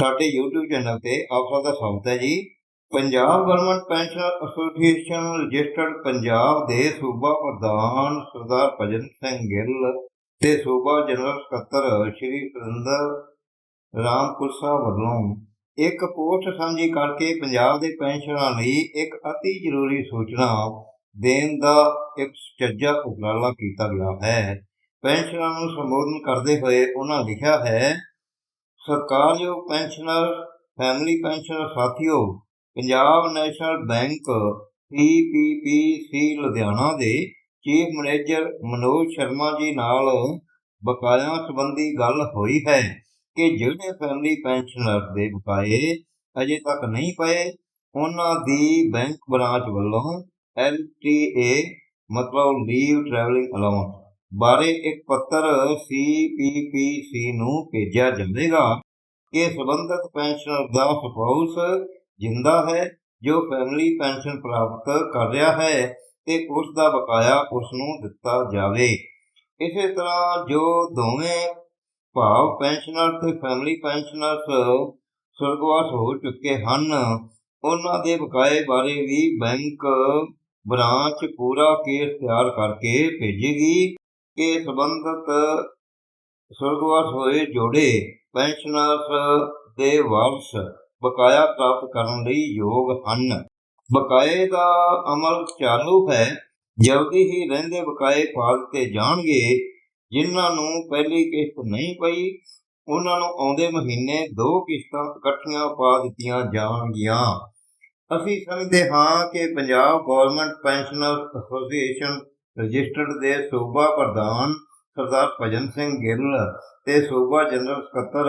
ਸਾਡੇ YouTube channel ਤੇ ਆਪ ਸਭ ਦਾ ਸਵਾਗਤ ਹੈ ਜੀ। Punjab government pension association registered Punjab ਦੇ ਸੂਬਾ ਪ੍ਰਧਾਨ ਸਰਦਾਰ ਭਜਨ ਸਿੰਘ ਗਿੱਲ ਤੇ ਸੂਬਾ ਜਨਰਲ ਸਕੱਤਰ ਸ਼੍ਰੀ ਸੁਰਿੰਦਰ ਰਾਮਪੁਰ ਸਾਹਿਬ ਵੱਲੋਂ ਇੱਕ ਪੋਸਟ ਸਾਂਝੀ ਕਰਕੇ ਪੰਜਾਬ ਦੇ ਪੈਨਸ਼ਨਰਾਂ ਲਈ ਇੱਕ ਅਤੀ ਜ਼ਰੂਰੀ ਸੂਚਨਾ ਦੇਣ ਦਾ ਇੱਕ ਸੁਚੱਜਾ ਉਪਰਾਲਾ ਕੀਤਾ ਗਿਆ ਹੈ। ਪੈਨਸ਼ਨਰਾਂ ਨੂੰ ਸੰਬੋਧਨ ਕਰਦੇ ਹੋਏ ਉਹਨਾਂ ਲਿਖਿਆ ਹੈ ਸਰਕਾਰਯੋਗ ਪੈਨਸ਼ਨਰ, ਫੈਮਿਲੀ ਪੈਨਸ਼ਨਰ ਸਾਥੀਓ, Punjab national bank PPPC Ludhiana ਦੇ ਚੀਫ ਮੈਨੇਜਰ ਮਨੋਜ ਸ਼ਰਮਾ ਜੀ ਨਾਲ ਬਕਾਇਆ ਸੰਬੰਧੀ ਗੱਲ ਹੋਈ ਹੈ ਕਿ ਜਿਹੜੇ ਫੈਮਿਲੀ ਪੈਨਸ਼ਨਰ ਦੇ ਬਕਾਏ ਅਜੇ ਤੱਕ ਨਹੀਂ ਪਏ, ਉਹਨਾਂ ਦੀ ਬੈਂਕ ਬ੍ਰਾਂਚ ਵੱਲੋਂ ਐਲਟੀਏ ਮਤਲਬ ਲੀਵ ਟਰੈਵਲਿੰਗ ਅਲਾਉਂਸ ਬਾਰੇ ਇੱਕ ਪੱਤਰ ਸੀਪੀਪੀਸੀ ਨੂੰ ਭੇਜਿਆ ਜਾਵੇਗਾ ਕਿ ਸੰਬੰਧਿਤ ਪੈਨਸ਼ਨਰ ਦਾ ਸਪਾਊਸ ਜਿੰਦਾ ਹੈ, ਜੋ ਫੈਮਿਲੀ ਪੈਨਸ਼ਨ ਪ੍ਰਾਪਤ ਕਰ ਰਿਹਾ ਹੈ ਤੇ ਉਸ ਦਾ ਬਕਾਇਆ ਉਸ ਨੂੰ ਦਿੱਤਾ ਜਾਵੇ। ਇਸੇ ਤਰ੍ਹਾਂ ਜੋ ਦੋਵੇਂ ਭਾਵ ਪੈਨਸ਼ਨਰ ਤੇ ਫੈਮਿਲੀ ਪੈਨਸ਼ਨਰਸ ਸੁਰਗਵਾਸ ਹੋ ਚੁੱਕੇ ਹਨ, ਉਹਨਾਂ ਦੇ ਬਕਾਏ ਬਾਰੇ ਵੀ ਬੈਂਕ ਬ੍ਰਾਂਚ ਪੂਰਾ ਕੇਸ ਤਿਆਰ ਕਰਕੇ ਭੇਜੇਗੀ। ਕਿ ਸੰਬੰਧਿਤ ਸੁਰਗਵਾਸ ਹੋਏ ਜੋੜੇ ਪੈਨਸ਼ਨਰਸ ਦੇ ਵਾਰਸ ਬਕਾਇਆ ਪ੍ਰਾਪਤ ਕਰਨ ਲਈ ਯੋਗ ਹਨ। ਬਕਾਏ ਦਾ ਅਮਲ ਚਾਲੂ ਹੈ। ਜਲਦੀ ਹੀ ਰਹਿੰਦੇ ਬਕਾਏ ਪਾ ਦਿੱਤੇ ਜਾਣਗੇ। ਜਿਨ੍ਹਾਂ ਨੂੰ ਪਹਿਲੀ ਕਿਸ਼ਤ ਨਹੀਂ ਪਈ, ਉਹਨਾਂ ਨੂੰ ਆਉਂਦੇ ਮਹੀਨੇ ਦੋ ਕਿਸ਼ਤਾਂ ਇਕੱਠੀਆਂ ਪਾ ਦਿੱਤੀਆਂ ਜਾਣਗੀਆਂ। ਅਸੀਂ ਸਮਝਦੇ ਹਾਂ ਕਿ Punjab government pensioner association registered ਦੇ ਸੂਬਾ ਪ੍ਰਧਾਨ ਸਰਦਾਰ ਭਜਨ ਸਿੰਘ ਗਿੱਲ ਤੇ ਸੂਬਾ ਜਨਰਲ ਸਕੱਤਰ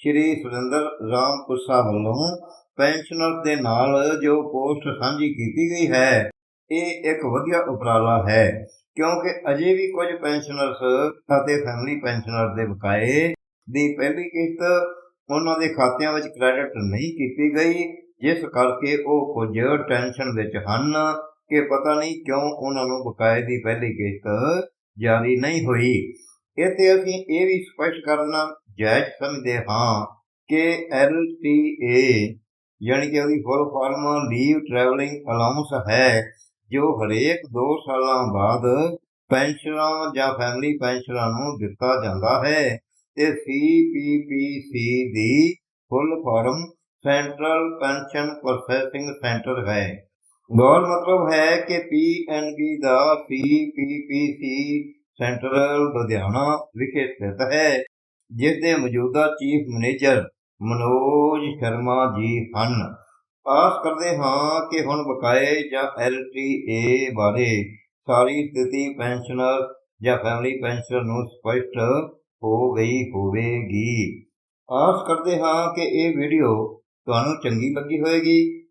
ਸ਼੍ਰੀ ਸੁਰਿੰਦਰ ਰਾਮ ਸਾਹਿਬ ਵੱਲੋਂ ਪੈਨਸ਼ਨਰ ਦੇ ਨਾਲ ਜੋ ਪੋਸਟ ਸਾਂਝੀ ਕੀਤੀ ਗਈ ਹੈ, ਇਹ ਇੱਕ ਵਧੀਆ ਉਪਰਾਲਾ ਹੈ, ਕਿਉਂਕਿ ਅਜੇ ਵੀ ਕੁਝ ਪੈਨਸ਼ਨਰਸ ਅਤੇ ਫੈਮਿਲੀ ਪੈਨਸ਼ਨਰ ਦੇ ਬਕਾਏ ਦੀ ਪਹਿਲੀ ਕਿਸ਼ਤ ਉਹਨਾਂ ਦੇ ਖਾਤਿਆਂ ਵਿੱਚ ਕ੍ਰੈਡਿਟ ਨਹੀਂ ਕੀਤੀ ਗਈ, ਜਿਸ ਕਰਕੇ ਉਹ ਕੁਝ ਟੈਨਸ਼ਨ ਵਿੱਚ ਹਨ। ਕਿ ਪਤਾ ਨਹੀਂ ਕਿਉਂ ਉਹਨਾਂ ਨੂੰ ਬਕਾਏ ਦੀ ਪਹਿਲੀ ਕਿਸ਼ਤ ਜਾਰੀ ਨਹੀਂ ਹੋਈ। ਇਹ ਅਸੀਂ ਇਹ ਵੀ ਸਪਸ਼ਟ ਕਰਨਾ ਜਾਇਜ਼ ਸਮਝਦੇ ਹਾਂ ਕਿ LTA ਯਾਨੀ ਕਿ ਉਹਦੀ full form leave travelling allowance ਹੈ, ਜੋ ਹਰੇਕ 2 ਸਾਲਾਂ ਬਾਅਦ ਪੈਨਸ਼ਨਰਾਂ ਜਾਂ ਫੈਮਿਲੀ ਪੈਨਸ਼ਨਰਾਂ ਨੂੰ ਦਿੱਤਾ ਜਾਂਦਾ ਹੈ ਤੇ CPPC ਦੀ full form central pension processing centre ਹੈ। ਗੌਰ ਮਤਲਬ ਹੈ ਕਿ PNB ਦਾ CPPC ਸੈਂਟਰਲ ਲੁਧਿਆਣਾ ਵਿਖੇ ਸਥਿਤ ਹੈ, ਜਿਸ ਦੇ ਮੌਜੂਦਾ ਚੀਫ ਮੈਨੇਜਰ ਮਨੋਜ ਸ਼ਰਮਾ ਜੀ ਹਨ। ਆਸ ਕਰਦੇ ਹਾਂ ਕਿ ਹੁਣ ਬਕਾਏ ਜਾਂ LTA ਬਾਰੇ ਸਾਰੀ ਸਥਿਤੀ ਪੈਨਸ਼ਨਰ ਜਾਂ ਫੈਮਿਲੀ ਪੈਨਸ਼ਨਰ ਨੂੰ ਸਪਸ਼ਟ ਹੋ ਗਈ ਹੋਵੇਗੀ। ਆਸ ਕਰਦੇ ਹਾਂ ਕਿ ਇਹ ਵੀਡੀਓ ਤੁਹਾਨੂੰ ਚੰਗੀ ਲੱਗੀ ਹੋਵੇਗੀ।